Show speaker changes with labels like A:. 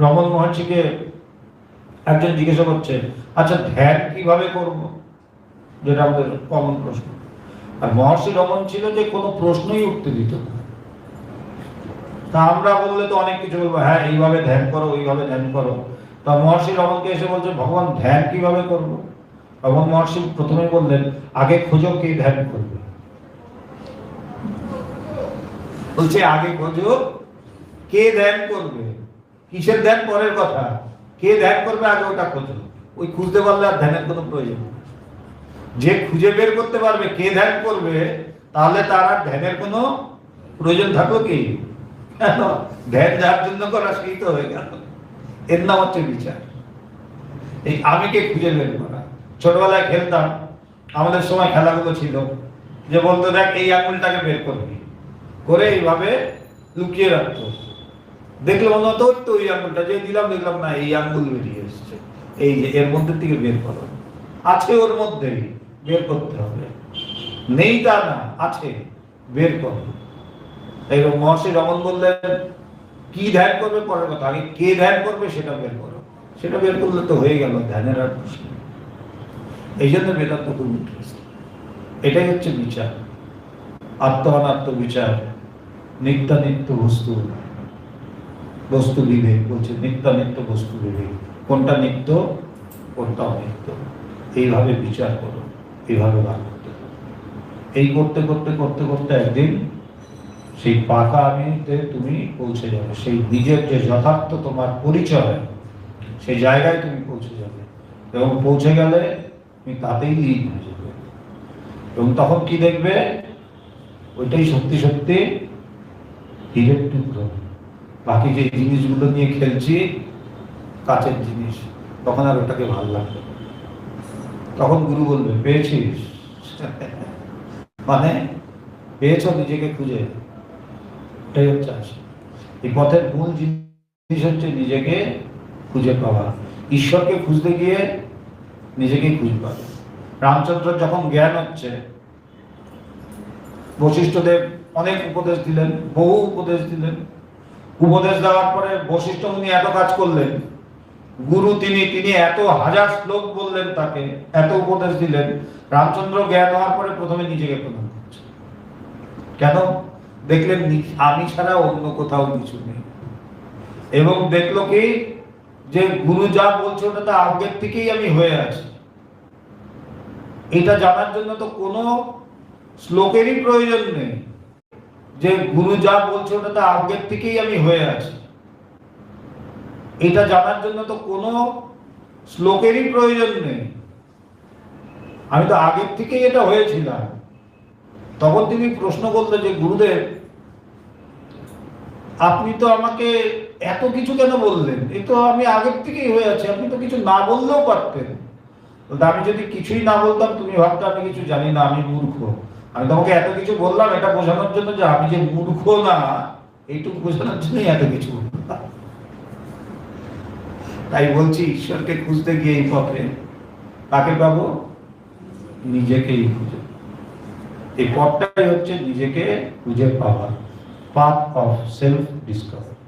A: রমন মহর্ষিকে একজন জিজ্ঞাসা করছে আচ্ছা ধ্যান কীভাবে করব? যেটা আমাদের কমন প্রশ্ন। আর মহর্ষি রমন ছিল যে কোনো প্রশ্নই উঠতে দিত। তা আমরা বললে তো অনেক কিছু বলব হ্যাঁ এইভাবে ধ্যান করো, ওইভাবে ধ্যান করো। তা মহর্ষি রমনকে এসে বলছে, ভগবান, ধ্যান কীভাবে করব? রমন মহর্ষি প্রথমে বললেন, আগে খোঁজো কে ধ্যান করবে। বলছে, আগে খোঁজো কে ধ্যান করবে? কিসের ধ্যান পরের কথা। কে ধ্যান করবে আগে ওটা খোঁজো। ওই খুঁজতে পারলে আর ধ্যানের কোনো প্রয়োজন। যে খুঁজে বের করতে পারবে, কে ধ্যান করবে, তাহলে তার আর ধ্যানের কোনো প্রয়োজন থাকল কি? ধ্যান যার জন্য করা সেই তো হয়ে গেল। এর নাম হচ্ছে বিচার। এই আমিকে খুঁজে বের করা। ছোটবেলায় খেলতাম। আমাদের সময় খেলাগুলো ছিল। যে বলতো, দেখ, এই আঙুলটাকে বের করবি। করে এইভাবে লুকিয়ে রাখতো। দেখলে মনে হতো ওই তো ওই আঙুলটা যে দিলাম, দেখলাম না, এই আঙুল বেরিয়ে এসছে। এই যে এর মধ্যে থেকে বের করো। আছে ওর মধ্যেই, বের করতে হবে। নেই তা না, আছে, বের করো। এইরকম মহর্ষি রমন বললেন, কি ধ্যান করবে? পরের কথা, আগে কে ধ্যান করবে সেটা বের করো। সেটা বের করলে তো হয়ে গেল, ধ্যানের আর প্রশ্ন এই জন্য বেদান্ত খুব ইন্টারেস্ট এটাই হচ্ছে বিচার। আত্ম অনাত্ম বিচার, নিত্যানিত্য বস্তু। বস্তু বিবেক বলছে নিত্য নিত্য বস্তু বিবেক কোনটা নিত্য কোনটা অনিত্য এইভাবে বিচার করো, এইভাবে ভাগ করতে এই করতে করতে করতে করতে একদিন সেই পাকা আমিতে তুমি পৌঁছে যাবে। সেই নিজের যে যথার্থ তোমার পরিচয়, সেই জায়গায় তুমি পৌঁছে যাবে। এবং পৌঁছে গেলে তুমি তাতেই লীন হয়ে যাবে। এবং তখন কি দেখবে? ওইটাই সত্যি সত্যি হীরের টুকরো বাকি যে জিনিসগুলো নিয়ে খেলছি কাছের জিনিস, তখন আর ওটাকে ভালো লাগবে তখন গুরু বলবে, পেয়েছিস? মানে পেয়েছ নিজেকে খুঁজে। এটাই হচ্ছে আসে এই পথের মূল জিনিস হচ্ছে নিজেকে খুঁজে পাওয়া। ঈশ্বরকে খুঁজতে গিয়ে নিজেকেই খুঁজে পাবে রামচন্দ্র যখন জ্ঞান হচ্ছে, বশিষ্ঠদেব অনেক উপদেশ দিলেন, বহু উপদেশ দিলেন। উপদেশ দেওয়ার পরে বশিষ্ঠ মুনি এত কাজ করলেন। গুরু তিনি তিনি এত হাজার শ্লোক বললেন তাকে, এত উপদেশ দিলেন। রামচন্দ্র জ্ঞান হওয়ার পরে প্রথমে নিজেকে প্রণাম কেন? দেখলেন আমি ছাড়া অন্য কোথাও কিছু নেই। এবং দেখল কি? যে গুরু যা বলছে ওটা তো আগের থেকেই আমি হয়ে আছি। এটা জানার জন্য তো কোনো শ্লোকেরই প্রয়োজন নেই। যে গুরু যা বলছে ওটা তো আগের থেকেই আমি হয়ে আছি। এটা জানার জন্য তো কোনো শ্লোকেরই প্রয়োজন নেই। আমি তো আগের থেকেই এটা হয়েছিলাম। তখন তিনি প্রশ্ন করলেন যে, গুরুদেব, আপনি তো আমাকে এত কিছু কেন বললেন? এই তো আমি আগের থেকেই হয়ে আছি, আপনি তো কিছু না বললেও পারতেন। আমি যদি কিছুই না বলতাম, তুমি ভাবতে আমি কিছু জানি না, আমি মূর্খ। আমি তোমাকে এত কিছু বললাম, এটা বোঝানোর জন্য যে আমি যে মূর্খ না, এইটুকু বোঝানোর জন্যই এত কিছু তাই বলছি, ঈশ্বরকে খুঁজতে গিয়ে এই পথে কাকে পাবো? নিজেকেই খুঁজে। এই পথটাই হচ্ছে নিজেকে খুঁজে পাওয়া পাথ অফ সেলফ ডিসকভারি